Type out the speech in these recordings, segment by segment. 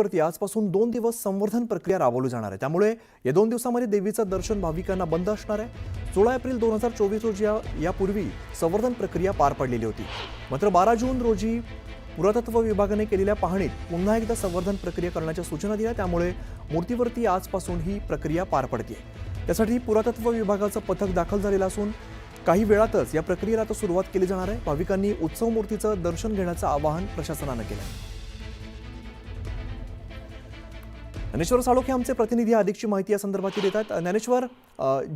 मूर्तीवरती आजपासून दोन दिवस संवर्धन प्रक्रिया राबवली जाणार आहे. त्यामुळे या दोन दिवसामध्ये देवीचं दर्शन भाविकांना बंद असणार आहे. सोळा एप्रिल दोन हजार चोवीस रोजी यापूर्वी संवर्धन प्रक्रिया पार पडलेली होती. मात्र बारा जून रोजी पुरातत्व विभागाने केलेल्या पाहणीत पुन्हा एकदा संवर्धन प्रक्रिया करण्याच्या सूचना दिल्या. त्यामुळे मूर्तीवरती आजपासून ही प्रक्रिया पार पडते त्यासाठी पुरातत्व विभागाचं पथक दाखल झालेलं असून काही वेळातच या प्रक्रियेला आता सुरुवात केली जाणार आहे. भाविकांनी उत्सव मूर्तीचं दर्शन घेण्याचं आवाहन प्रशासनानं केलं ज्ञानेश्वर साळोखे आमचे प्रतिनिधी अधिकची माहिती या संदर्भातील देतात. ज्ञानेश्वर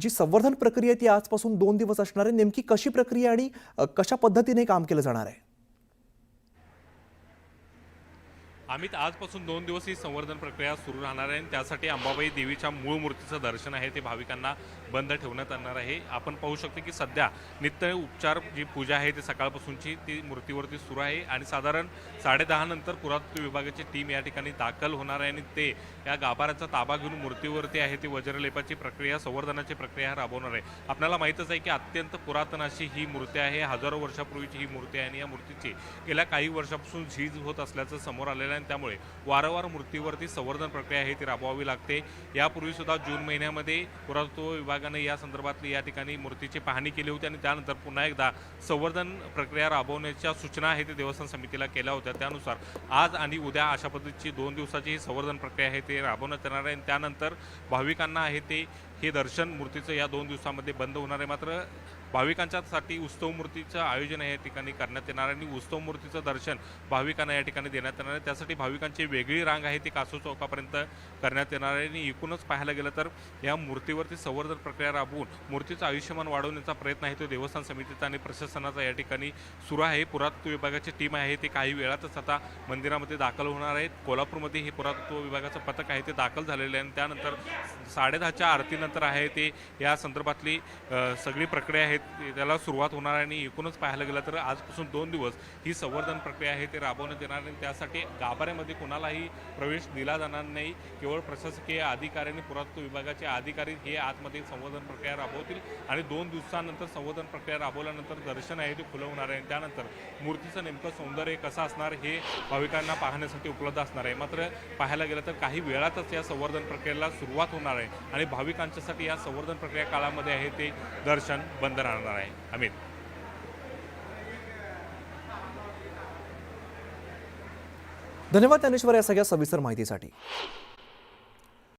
जी संवर्धन प्रक्रिया ती आजपासून दोन दिवस असणार आहे. नेमकी कशी प्रक्रिया आणि कशा पद्धतीने काम केलं जाणार आहे? अमित आजपासून दोन दिवस ही संवर्धन प्रक्रिया सुरू राहणार आहे आणि त्यासाठी अंबाबाई देवीच्या मूळ मूर्तीचं दर्शन आहे ते भाविकांना बंद ठेवण्यात येणार आहे. आपण पाहू शकतो की सध्या नित्य उपचार जी पूजा आहे ती सकाळपासूनची ती मूर्तीवरती सुरू आहे आणि साधारण साडेदहा नंतर पुरातत्व विभागाची टीम या ठिकाणी दाखल होणार आहे आणि ते या गाभाऱ्याचा ताबा घेऊन मूर्तीवरती आहे ती वज्रलेपाची प्रक्रिया संवर्धनाची प्रक्रिया राबवणार आहे. आपल्याला माहीतच आहे की अत्यंत पुरातन अशी ही मूर्ती आहे हजारो वर्षापूर्वीची ही मूर्ती आहे आणि या मूर्तीची गेल्या काही वर्षापासून झीज होत असल्याचं समोर आलेलं आहे त्यामुळे वारंवार मूर्तीवरती संवर्धन प्रक्रिया आहे ती राबवावी लागते. यापूर्वी सुद्धा जून महिन्यामध्ये पुरातत्व विभागाने या संदर्भातली या ठिकाणी मूर्तीची पाहणी केली होती आणि त्यानंतर पुन्हा एकदा संवर्धन प्रक्रिया राबवण्याच्या सूचना आहे ते देवस्थान समितीला केल्या होत्या. त्यानुसार आज आणि उद्या अशा पद्धतीची दोन दिवसाची ही संवर्धन प्रक्रिया आहे ते राबवण्यात येणार आहे. आणि त्यानंतर भाविकांना आहे ते हे दर्शन मूर्तीचं या दोन दिवसामध्ये बंद होणार आहे. मात्र भाविकांच्यासाठी उत्सव मूर्तीचं आयोजन या ठिकाणी करण्यात येणार आहे आणि उत्सव मूर्तीचं दर्शन भाविकांना या ठिकाणी देण्यात येणार आहे. त्यासाठी भाविकांची वेगळी रांग आहे ती कासू चौकापर्यंत करण्यात येणार आहे. आणि एकूणच पाहायला गेलं तर या मूर्तीवरती संवर्धन प्रक्रिया राबवून मूर्तीचं आयुष्यमान वाढवण्याचा प्रयत्न आहे. तो देवस्थान समितीचा आणि प्रशासनाचा या ठिकाणी सुरू आहे. पुरातत्व विभागाची टीम आहे ते काही वेळातच आता मंदिरामध्ये दाखल होणार आहेत कोल्हापूरमध्ये हे पुरातत्व विभागाचं पथक आहे ते दाखल झालेलं आहे. आणि त्यानंतर साडेदहाच्या आरतीनंतर आहे ते या संदर्भातली सगळी प्रक्रिया आहे त्याला सुरुवात होणार आहे आणि एकूणच पाहायला गेलं तर आजपासून दोन दिवस ही संवर्धन प्रक्रिया आहे ते राबवण्यात येणार आणि त्यासाठी गाभाऱ्यामध्ये कोणालाही प्रवेश दिला जाणार नाही. केवळ प्रशासकीय अधिकारी आणि पुरातत्व विभागाचे अधिकारी हे आतमध्ये संवर्धन प्रक्रिया राबवतील आणि दोन दिवसानंतर संवर्धन प्रक्रिया राबवल्यानंतर दर्शन आहे ते खुलं होणार आहे आणि त्यानंतर मूर्तीचं नेमकं सौंदर्य कसं असणार हे भाविकांना पाहण्यासाठी उपलब्ध असणार आहे. मात्र पाहायला गेलं तर काही वेळातच या संवर्धन प्रक्रियेला सुरुवात होणार आहे आणि भाविकांच्यासाठी या संवर्धन प्रक्रिया काळामध्ये आहे ते दर्शन बंद राहणार आहे अमित धन्यवाद ज्ञानेश्वर या सगळ्या सविस्तर माहितीसाठी.